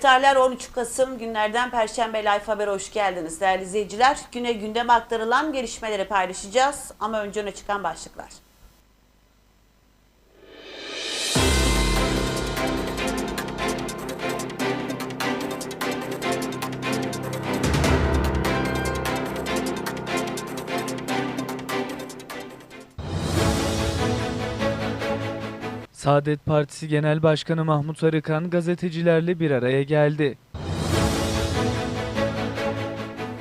Tarihler 13 Kasım günlerden Perşembe Life Haber'e hoş geldiniz değerli izleyiciler. Güne gündeme aktarılan gelişmeleri paylaşacağız ama önce öne çıkan başlıklar. Saadet Partisi Genel Başkanı Mahmut Arıkan gazetecilerle bir araya geldi.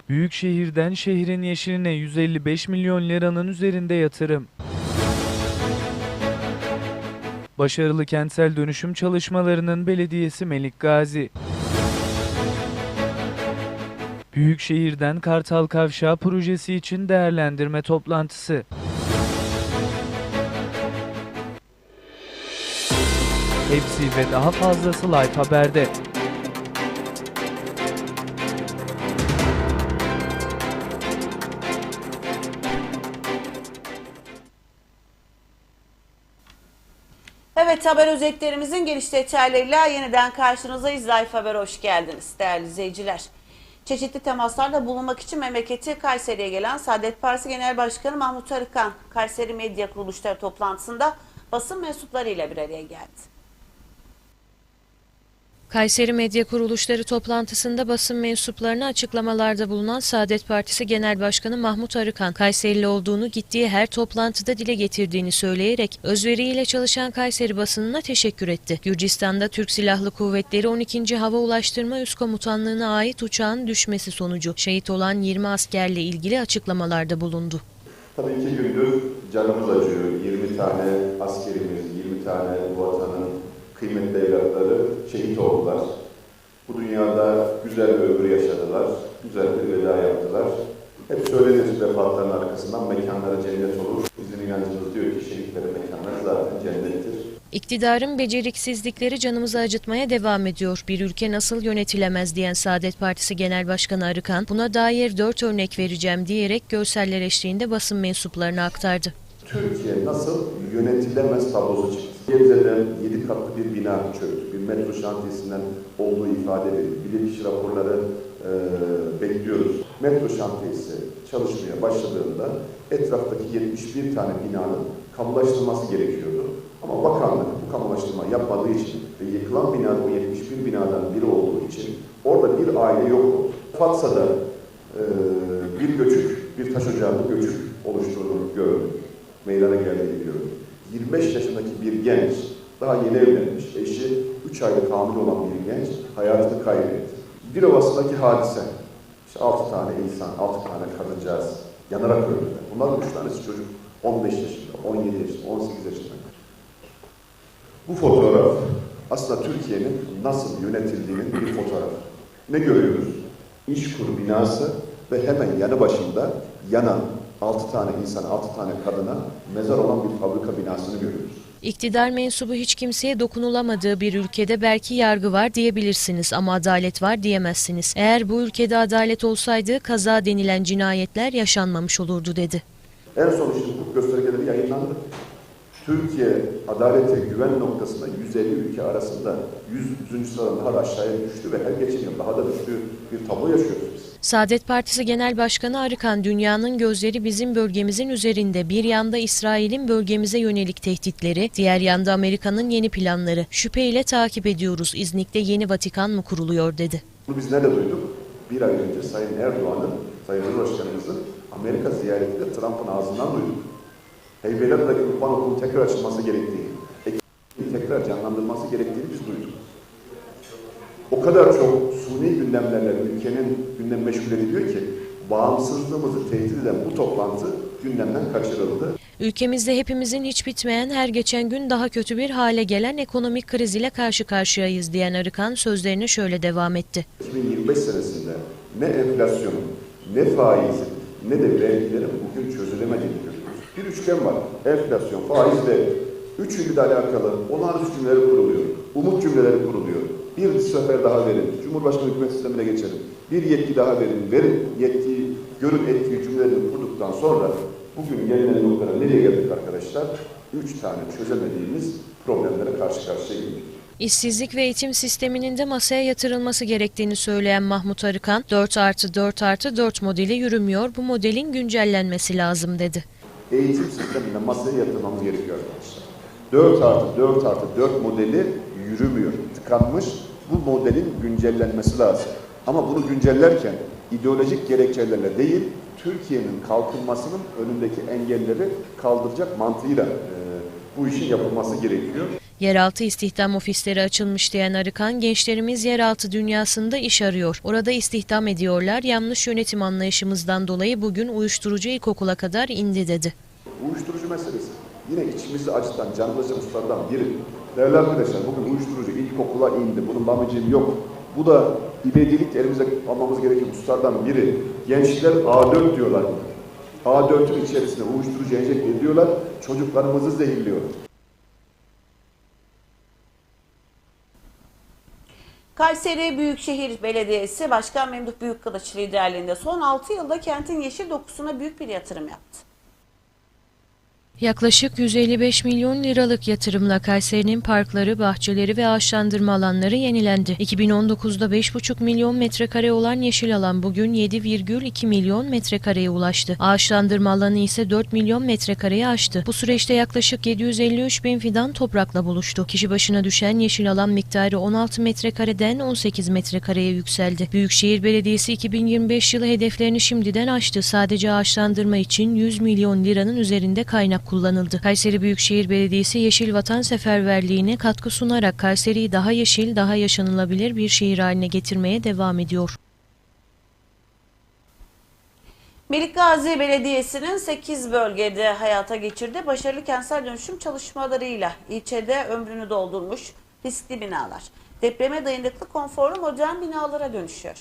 Büyükşehir'den şehrin yeşiline 155 milyon liranın üzerinde yatırım. Başarılı kentsel dönüşüm çalışmalarının belediyesi Melik Gazi. Büyükşehir'den Kartal Kavşağı projesi için değerlendirme toplantısı. Hepsi ve daha fazlası Live Haber'de. Evet haber özetlerimizin geniş detaylarıyla yeniden karşınızdayız. Life Haber'e hoş geldiniz değerli izleyiciler. Çeşitli temaslarda bulunmak için memleketi Kayseri'ye gelen Saadet Partisi Genel Başkanı Mahmut Arıkan, Kayseri Medya Kuruluşları toplantısında basın mensuplarıyla bir araya geldi. Kayseri Medya Kuruluşları toplantısında basın mensuplarına açıklamalarda bulunan Saadet Partisi Genel Başkanı Mahmut Arıkan, Kayserili olduğunu gittiği her toplantıda dile getirdiğini söyleyerek özveriyle çalışan Kayseri basınına teşekkür etti. Gürcistan'da Türk Silahlı Kuvvetleri 12. Hava Ulaştırma Üst Komutanlığı'na ait uçağın düşmesi sonucu şehit olan 20 askerle ilgili açıklamalarda bulundu. Tabii iki gündür canımız acıyor. 20 tane askerimiz, 20 tane bu vatanın kıymetli evlatları şehit oldular. Bu dünyada güzel bir ömür yaşadılar, güzel bir veda yaptılar. Hep söylenir vefatların arkasından mekanları cennet olur. Bizim inancımız diyor ki şehitlerin mekanları zaten cennettir. İktidarın beceriksizlikleri canımızı acıtmaya devam ediyor. Bir ülke nasıl yönetilemez diyen Saadet Partisi Genel Başkanı Arıkan, buna dair dört örnek vereceğim diyerek görseller eşliğinde basın mensuplarına aktardı. Türkiye nasıl yönetilemez tablosu çıktı. Gebze'den 7 katlı bir bina çöktü. Bir metro şantiyesinden olduğu ifade edildi. Bilirkişi raporları e, bekliyoruz. Metro şantiyesi çalışmaya başladığında etraftaki 71 tane binanın kamulaştırılması gerekiyordu. Ama bakanlık bu kamulaştırma yapmadığı için ve yıkılan bina o 71 binadan biri olduğu için orada bir aile yok. Fatsa'da e, bir göçük, bir taş ocağında göçük oluşturduğunu gördük. Meydana geldiğini gördük. 25 yaşındaki bir genç, daha yeni evlenmiş, eşi 3 aylık hamile olan bir genç hayatını kaybetti. Bir ovasındaki hadise, işte 6 tane insan, 6 tane kadıncağız yanarak öldüler. Bunlar 3 tanesi çocuk 15 yaşında, 17 yaşında, 18 yaşında. Bu fotoğraf aslında Türkiye'nin nasıl yönetildiğinin bir fotoğrafı. Ne görüyoruz? İşkur binası ve hemen yanı başında yanan 6 tane insan, 6 tane kadına mezar olan bir fabrika binasını görüyoruz. İktidar mensubu hiç kimseye dokunulamadığı bir ülkede belki yargı var diyebilirsiniz ama adalet var diyemezsiniz. Eğer bu ülkede adalet olsaydı kaza denilen cinayetler yaşanmamış olurdu dedi. En son hukuk göstergeleri yayınlandı. Türkiye adalete güven noktasında 150 ülke arasında 100. sıradan daha da aşağıya düştü ve her geçen yıl daha da düştüğü bir tablo yaşıyoruz biz. Saadet Partisi Genel Başkanı Arıkan, dünyanın gözleri bizim bölgemizin üzerinde. Bir yanda İsrail'in bölgemize yönelik tehditleri, diğer yanda Amerika'nın yeni planları. Şüpheyle takip ediyoruz. İznik'te yeni Vatikan mı kuruluyor dedi. Bunu biz nerede duyduk? Bir ay önce Sayın Erdoğan'ın, Sayın Cumhurbaşkanımızın Amerika ziyaretiyle Trump'ın ağzından duyduk. Heybeliada'daki Kurban Okulu'nun tekrar açılması gerektiği, tekrar canlandırılması gerektiğini biz duyduk. O kadar çok suni gündemlerle ülkenin gündem meşgul ediliyor ki bağımsızlığımızı tehdit eden bu toplantı gündemden kaçırıldı. Ülkemizde hepimizin hiç bitmeyen, her geçen gün daha kötü bir hale gelen ekonomik kriz ile karşı karşıyayız diyen Arıkan sözlerine şöyle devam etti. 2025 senesinde ne enflasyonun, ne faizin, ne de vergilerin bugün çözülemediğini üçgen var. Enflasyon, faiz ve üçüyle alakalı olağanüstü cümleleri kuruluyor. Umut cümleleri kuruluyor. Bir sefer daha verin. Cumhurbaşkanı hükümet sistemine geçelim. Bir yetki daha verin. Verin yetkiyi, görün etkiyi cümlelerini kurduktan sonra bugün gelinen noktada nereye geldik arkadaşlar? Üç tane çözemediğimiz problemlere karşı karşıya geldik. İşsizlik ve eğitim sisteminin de masaya yatırılması gerektiğini söyleyen Mahmut Arıkan, 4 artı 4 artı 4 modeli yürümüyor, bu modelin güncellenmesi lazım dedi. Eğitim sisteminde masaya yatırmamız gerekiyor arkadaşlar. 4 artı 4 artı 4 modeli yürümüyor, tıkanmış. Bu modelin güncellenmesi lazım. Ama bunu güncellerken ideolojik gerekçelerle değil, Türkiye'nin kalkınmasının önündeki engelleri kaldıracak mantığıyla e, bu işin yapılması gerekiyor. Yeraltı istihdam ofisleri açılmış diyen Arıkan, gençlerimiz yeraltı dünyasında iş arıyor. Orada istihdam ediyorlar. Yanlış yönetim anlayışımızdan dolayı bugün uyuşturucu ilkokula kadar indi dedi. Uyuşturucu meselesi. Yine içimizi acıtan, canımızı hususlardan biri. Değerli arkadaşlar bugün uyuşturucu ilkokula indi. Bunun babacığım yok. Bu da ibedilik elimize almamız gereken hususlardan biri. Gençler A4 diyorlar. A4'ün içerisine uyuşturucu enjekte ediyorlar. Çocuklarımızı zehirliyorlar. Kayseri Büyükşehir Belediyesi Başkan Memduh Büyükkılıç liderliğinde son 6 yılda kentin yeşil dokusuna büyük bir yatırım yaptı. Yaklaşık 155 milyon liralık yatırımla Kayseri'nin parkları, bahçeleri ve ağaçlandırma alanları yenilendi. 2019'da 5,5 milyon metrekare olan yeşil alan bugün 7,2 milyon metrekareye ulaştı. Ağaçlandırma alanı ise 4 milyon metrekareyi aştı. Bu süreçte yaklaşık 753 bin fidan toprakla buluştu. Kişi başına düşen yeşil alan miktarı 16 metrekareden 18 metrekareye yükseldi. Büyükşehir Belediyesi 2025 yılı hedeflerini şimdiden aştı. Sadece ağaçlandırma için 100 milyon liranın üzerinde kaynak kullanıldı. Kayseri Büyükşehir Belediyesi Yeşil Vatan Seferberliğine katkı sunarak Kayseri'yi daha yeşil, daha yaşanılabilir bir şehir haline getirmeye devam ediyor. Melik Gazi Belediyesi'nin 8 bölgede hayata geçirdiği başarılı kentsel dönüşüm çalışmalarıyla ilçede ömrünü doldurmuş riskli binalar. Depreme dayanıklı konforlu modern binalara dönüşüyor.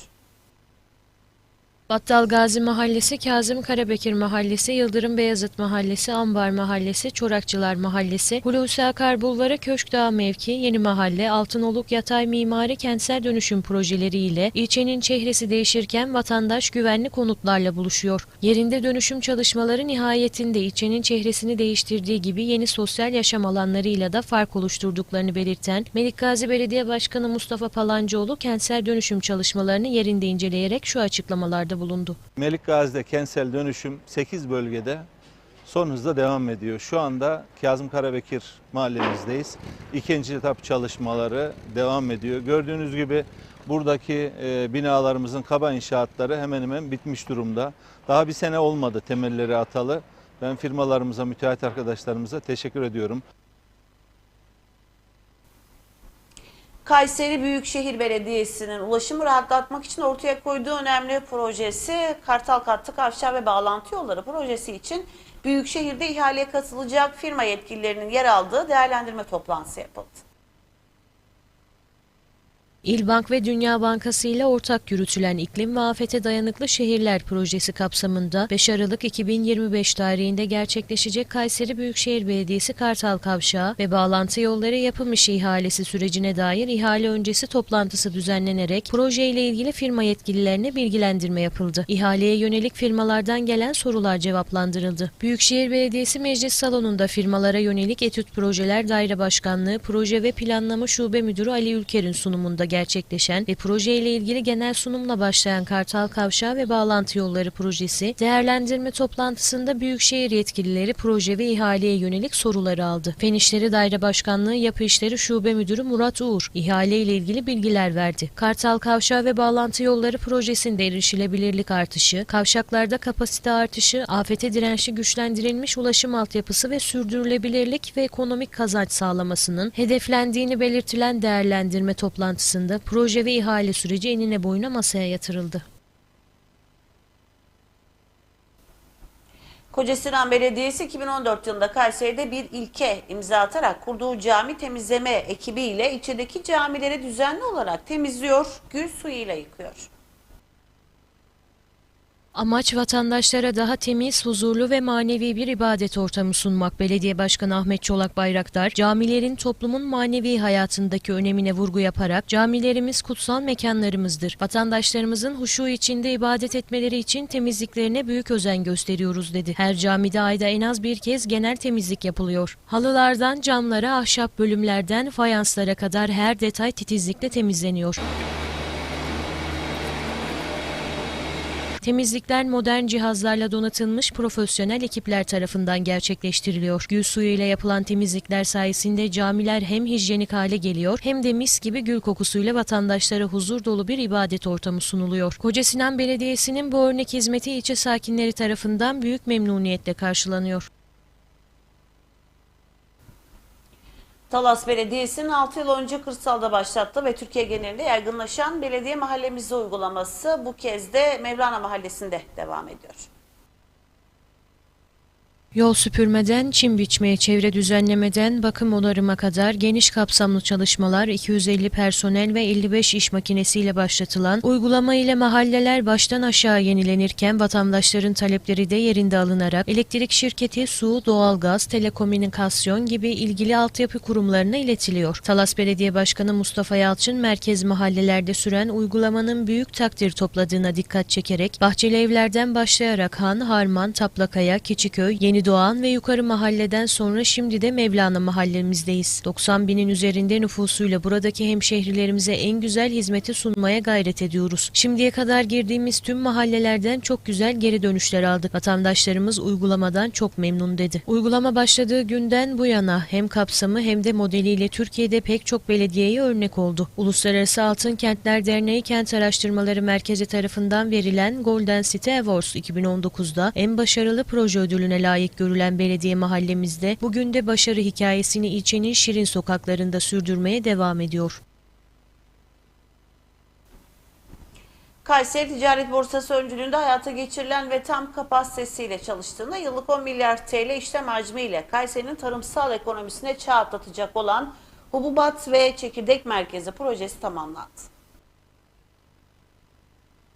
Battal Gazi Mahallesi, Kazım Karabekir Mahallesi, Yıldırım Beyazıt Mahallesi, Ambar Mahallesi, Çorakçılar Mahallesi, Hulusi Akar Bulvarı, Köşkdağ Mevki, Yeni Mahalle, Altınoluk Yatay Mimari Kentsel Dönüşüm projeleriyle ilçenin çehresi değişirken vatandaş güvenli konutlarla buluşuyor. Yerinde dönüşüm çalışmaları nihayetinde ilçenin çehresini değiştirdiği gibi yeni sosyal yaşam alanlarıyla da fark oluşturduklarını belirten Melik Gazi Belediye Başkanı Mustafa Palancıoğlu kentsel dönüşüm çalışmalarını yerinde inceleyerek şu açıklamalarda bulundu. Melik kentsel dönüşüm 8 bölgede son hızla devam ediyor. Şu anda Kazım Karabekir mahallemizdeyiz. İkinci etap çalışmaları devam ediyor. Gördüğünüz gibi buradaki e, binalarımızın kaba inşaatları hemen hemen bitmiş durumda. Daha bir sene olmadı temelleri atalı. Ben firmalarımıza, müteahhit arkadaşlarımıza teşekkür ediyorum. Kayseri Büyükşehir Belediyesi'nin ulaşımı rahatlatmak için ortaya koyduğu önemli projesi Kartal Kattı Kavşağı ve Bağlantı Yolları projesi için Büyükşehir'de ihaleye katılacak firma yetkililerinin yer aldığı değerlendirme toplantısı yapıldı. İlbank ve Dünya Bankası ile ortak yürütülen İklim ve Afete Dayanıklı Şehirler Projesi kapsamında 5 Aralık 2025 tarihinde gerçekleşecek Kayseri Büyükşehir Belediyesi Kartal Kavşağı ve bağlantı yolları yapım işi ihalesi sürecine dair ihale öncesi toplantısı düzenlenerek projeyle ilgili firma yetkililerine bilgilendirme yapıldı. İhaleye yönelik firmalardan gelen sorular cevaplandırıldı. Büyükşehir Belediyesi Meclis Salonu'nda firmalara yönelik etüt projeler daire başkanlığı, proje ve planlama şube müdürü Ali Ülker'in sunumunda gerçekleşen ve projeyle ilgili genel sunumla başlayan Kartal Kavşağı ve Bağlantı Yolları projesi değerlendirme toplantısında Büyükşehir yetkilileri proje ve ihaleye yönelik soruları aldı. Fen İşleri Daire Başkanlığı Yapı İşleri Şube Müdürü Murat Uğur ihale ile ilgili bilgiler verdi. Kartal Kavşağı ve Bağlantı Yolları projesinde erişilebilirlik artışı, kavşaklarda kapasite artışı, afete dirençli güçlendirilmiş ulaşım altyapısı ve sürdürülebilirlik ve ekonomik kazanç sağlamasının hedeflendiğini belirtilen değerlendirme toplantısında proje ve ihale süreci enine boyuna masaya yatırıldı. Kocasinan Belediyesi 2014 yılında Kayseri'de bir ilke imza atarak kurduğu cami temizleme ekibiyle ilçedeki camileri düzenli olarak temizliyor, gül suyuyla yıkıyor. Amaç vatandaşlara daha temiz, huzurlu ve manevi bir ibadet ortamı sunmak. Belediye Başkanı Ahmet Çolak Bayraktar, camilerin toplumun manevi hayatındaki önemine vurgu yaparak camilerimiz kutsal mekanlarımızdır. Vatandaşlarımızın huşu içinde ibadet etmeleri için temizliklerine büyük özen gösteriyoruz dedi. Her camide ayda en az bir kez genel temizlik yapılıyor. Halılardan camlara, ahşap bölümlerden fayanslara kadar her detay titizlikle temizleniyor. Temizlikler modern cihazlarla donatılmış profesyonel ekipler tarafından gerçekleştiriliyor. Gül suyu ile yapılan temizlikler sayesinde camiler hem hijyenik hale geliyor hem de mis gibi gül kokusuyla vatandaşlara huzur dolu bir ibadet ortamı sunuluyor. Koca Sinan Belediyesi'nin bu örnek hizmeti ilçe sakinleri tarafından büyük memnuniyetle karşılanıyor. Talas Belediyesi'nin 6 yıl önce kırsalda başlattığı ve Türkiye genelinde yaygınlaşan belediye mahallemizde uygulaması bu kez de Mevlana Mahallesi'nde devam ediyor. Yol süpürmeden, çim biçmeye, çevre düzenlemeden bakım onarıma kadar geniş kapsamlı çalışmalar 250 personel ve 55 iş makinesiyle başlatılan uygulama ile mahalleler baştan aşağı yenilenirken vatandaşların talepleri de yerinde alınarak elektrik şirketi, su, doğalgaz, telekomünikasyon gibi ilgili altyapı kurumlarına iletiliyor. Talas Belediye Başkanı Mustafa Yalçın merkez mahallelerde süren uygulamanın büyük takdir topladığına dikkat çekerek Bahçeli Evler'den başlayarak Han, Harman, Taplakaya, Keçiköy, Yeni Doğan ve Yukarı Mahalleden sonra şimdi de Mevlana mahallemizdeyiz. 90 binin üzerinde nüfusuyla buradaki hemşehrilerimize en güzel hizmeti sunmaya gayret ediyoruz. Şimdiye kadar girdiğimiz tüm mahallelerden çok güzel geri dönüşler aldık. Vatandaşlarımız uygulamadan çok memnun dedi. Uygulama başladığı günden bu yana hem kapsamı hem de modeliyle Türkiye'de pek çok belediyeye örnek oldu. Uluslararası Altın Kentler Derneği Kent Araştırmaları Merkezi tarafından verilen Golden City Awards 2019'da en başarılı proje ödülüne layık görülen belediye mahallemizde bugün de başarı hikayesini ilçenin şirin sokaklarında sürdürmeye devam ediyor. Kayseri Ticaret Borsası öncülüğünde hayata geçirilen ve tam kapasitesiyle çalıştığında yıllık 10 milyar TL işlem hacmiyle Kayseri'nin tarımsal ekonomisine çağ atlatacak olan Hububat ve Çekirdek Merkezi projesi tamamlandı.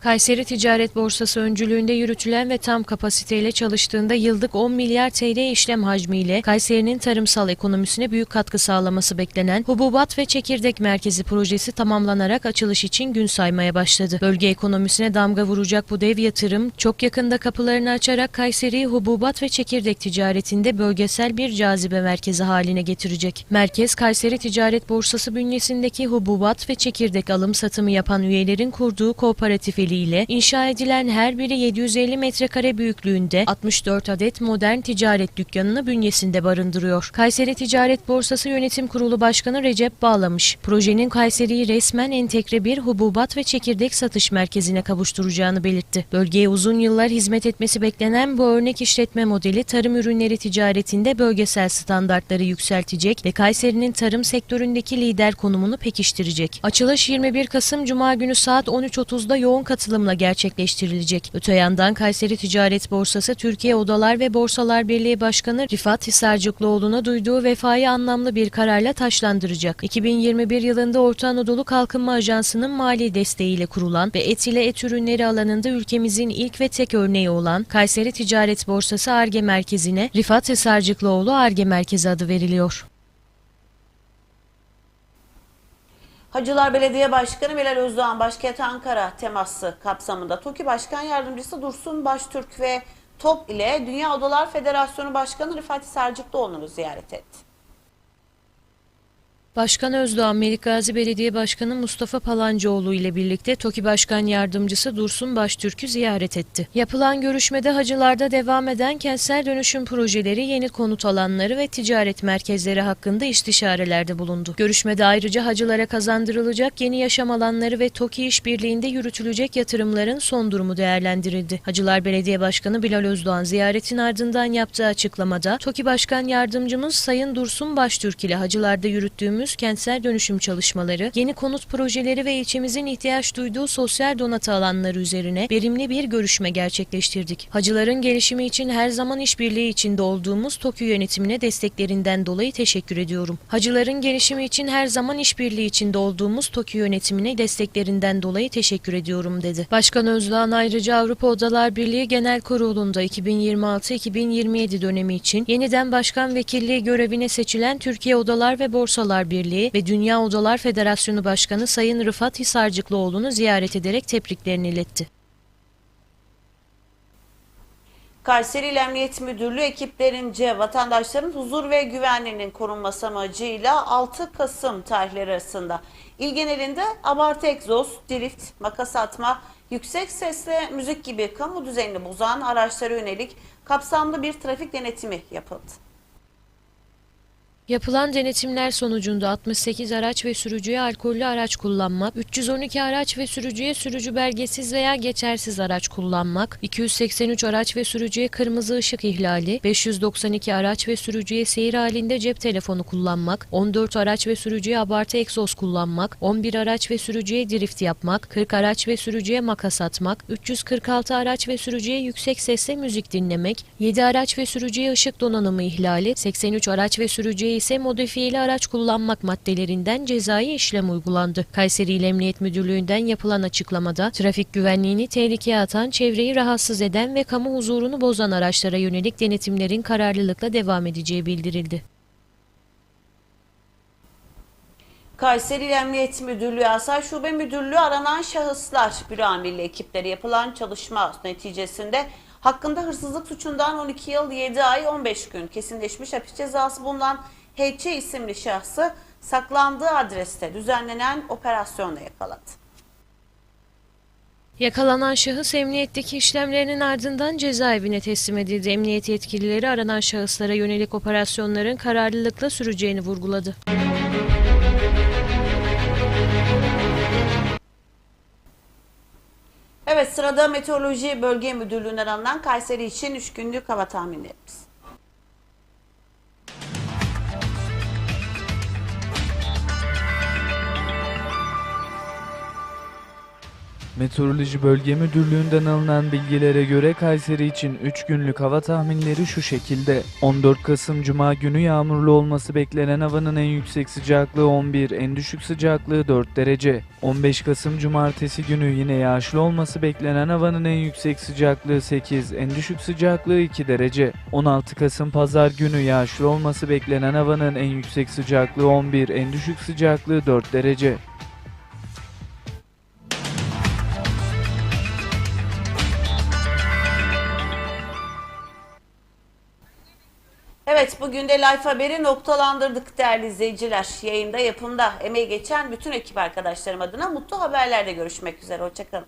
Kayseri Ticaret Borsası öncülüğünde yürütülen ve tam kapasiteyle çalıştığında yıllık 10 milyar TL işlem hacmiyle Kayseri'nin tarımsal ekonomisine büyük katkı sağlaması beklenen Hububat ve Çekirdek Merkezi projesi tamamlanarak açılış için gün saymaya başladı. Bölge ekonomisine damga vuracak bu dev yatırım çok yakında kapılarını açarak Kayseri'yi hububat ve çekirdek ticaretinde bölgesel bir cazibe merkezi haline getirecek. Merkez Kayseri Ticaret Borsası bünyesindeki hububat ve çekirdek alım satımı yapan üyelerin kurduğu kooperatif ile inşa edilen her biri 750 metrekare büyüklüğünde 64 adet modern ticaret dükkanını bünyesinde barındırıyor. Kayseri Ticaret Borsası Yönetim Kurulu Başkanı Recep Bağlamış, projenin Kayseri'yi resmen entegre bir hububat ve çekirdek satış merkezine kavuşturacağını belirtti. Bölgeye uzun yıllar hizmet etmesi beklenen bu örnek işletme modeli tarım ürünleri ticaretinde bölgesel standartları yükseltecek ve Kayseri'nin tarım sektöründeki lider konumunu pekiştirecek. Açılış 21 Kasım Cuma günü saat 13.30'da yoğun katılımla gerçekleştirilecek. Öte yandan Kayseri Ticaret Borsası Türkiye Odalar ve Borsalar Birliği Başkanı Rifat Hisarcıklıoğlu'na duyduğu vefayı anlamlı bir kararla taşlandıracak. 2021 yılında Orta Anadolu Kalkınma Ajansı'nın mali desteğiyle kurulan ve et ile et ürünleri alanında ülkemizin ilk ve tek örneği olan Kayseri Ticaret Borsası ARGE Merkezi'ne Rifat Hisarcıklıoğlu ARGE Merkezi adı veriliyor. Hacılar Belediye Başkanı Bilal Özdoğan başkent Ankara teması kapsamında TOKİ Başkan Yardımcısı Dursun Baştürk ve TOP ile Dünya Odalar Federasyonu Başkanı Rifat Sarcıklıoğlu'nu ziyaret etti. Başkan Özdoğan, Melikgazi Belediye Başkanı Mustafa Palancıoğlu ile birlikte TOKİ Başkan Yardımcısı Dursun Baştürk'ü ziyaret etti. Yapılan görüşmede hacılarda devam eden kentsel dönüşüm projeleri, yeni konut alanları ve ticaret merkezleri hakkında istişarelerde bulundu. Görüşmede ayrıca hacılara kazandırılacak yeni yaşam alanları ve TOKİ işbirliğinde yürütülecek yatırımların son durumu değerlendirildi. Hacılar Belediye Başkanı Bilal Özdoğan ziyaretin ardından yaptığı açıklamada TOKİ Başkan Yardımcımız Sayın Dursun Baştürk ile hacılarda yürüttüğümüz yürüttüğümüz kentsel dönüşüm çalışmaları, yeni konut projeleri ve ilçemizin ihtiyaç duyduğu sosyal donatı alanları üzerine verimli bir görüşme gerçekleştirdik. Hacıların gelişimi için her zaman işbirliği içinde olduğumuz TOKİ yönetimine desteklerinden dolayı teşekkür ediyorum. Hacıların gelişimi için her zaman işbirliği içinde olduğumuz TOKİ yönetimine desteklerinden dolayı teşekkür ediyorum dedi. Başkan Özdoğan ayrıca Avrupa Odalar Birliği Genel Kurulu'nda 2026-2027 dönemi için yeniden başkan vekilliği görevine seçilen Türkiye Odalar ve Borsalar Birliği ve Dünya Odalar Federasyonu Başkanı Sayın Rıfat Hisarcıklıoğlu'nu ziyaret ederek tebriklerini iletti. Kayseri İl Emniyet Müdürlüğü ekiplerince vatandaşların huzur ve güvenliğinin korunması amacıyla 6 Kasım tarihleri arasında il genelinde abartı egzoz, drift, makas atma, yüksek sesle müzik gibi kamu düzenini bozan araçlara yönelik kapsamlı bir trafik denetimi yapıldı. Yapılan denetimler sonucunda 68 araç ve sürücüye alkollü araç kullanmak, 312 araç ve sürücüye sürücü belgesiz veya geçersiz araç kullanmak, 283 araç ve sürücüye kırmızı ışık ihlali, 592 araç ve sürücüye seyir halinde cep telefonu kullanmak, 14 araç ve sürücüye abartı egzoz kullanmak, 11 araç ve sürücüye drift yapmak, 40 araç ve sürücüye makas atmak, 346 araç ve sürücüye yüksek sesle müzik dinlemek, 7 araç ve sürücüye ışık donanımı ihlali, 83 araç ve sürücüye ise modifiyeli araç kullanmak maddelerinden cezai işlem uygulandı. Kayseri İl Emniyet Müdürlüğü'nden yapılan açıklamada trafik güvenliğini tehlikeye atan, çevreyi rahatsız eden ve kamu huzurunu bozan araçlara yönelik denetimlerin kararlılıkla devam edeceği bildirildi. Kayseri İl Emniyet Müdürlüğü Asayiş Şube Müdürlüğü aranan şahıslar büro amirli ekipleri yapılan çalışma neticesinde hakkında hırsızlık suçundan 12 yıl 7 ay 15 gün kesinleşmiş hapis cezası bulunan HC isimli şahsı saklandığı adreste düzenlenen operasyonla yakaladı. Yakalanan şahıs emniyetteki işlemlerinin ardından cezaevine teslim edildi. Emniyet yetkilileri aranan şahıslara yönelik operasyonların kararlılıkla süreceğini vurguladı. Evet sırada Meteoroloji Bölge Müdürlüğü'nden alınan Kayseri için 3 günlük hava tahminlerimiz. Meteoroloji Bölge Müdürlüğü'nden alınan bilgilere göre Kayseri için 3 günlük hava tahminleri şu şekilde. 14 Kasım Cuma günü yağmurlu olması beklenen havanın en yüksek sıcaklığı 11, en düşük sıcaklığı 4 derece. 15 Kasım Cumartesi günü yine yağışlı olması beklenen havanın en yüksek sıcaklığı 8, en düşük sıcaklığı 2 derece. 16 Kasım Pazar günü yağışlı olması beklenen havanın en yüksek sıcaklığı 11, en düşük sıcaklığı 4 derece. Evet bugün de Life Haber'i noktalandırdık değerli izleyiciler. Yayında yapımda emeği geçen bütün ekip arkadaşlarım adına mutlu haberlerde görüşmek üzere. Hoşçakalın.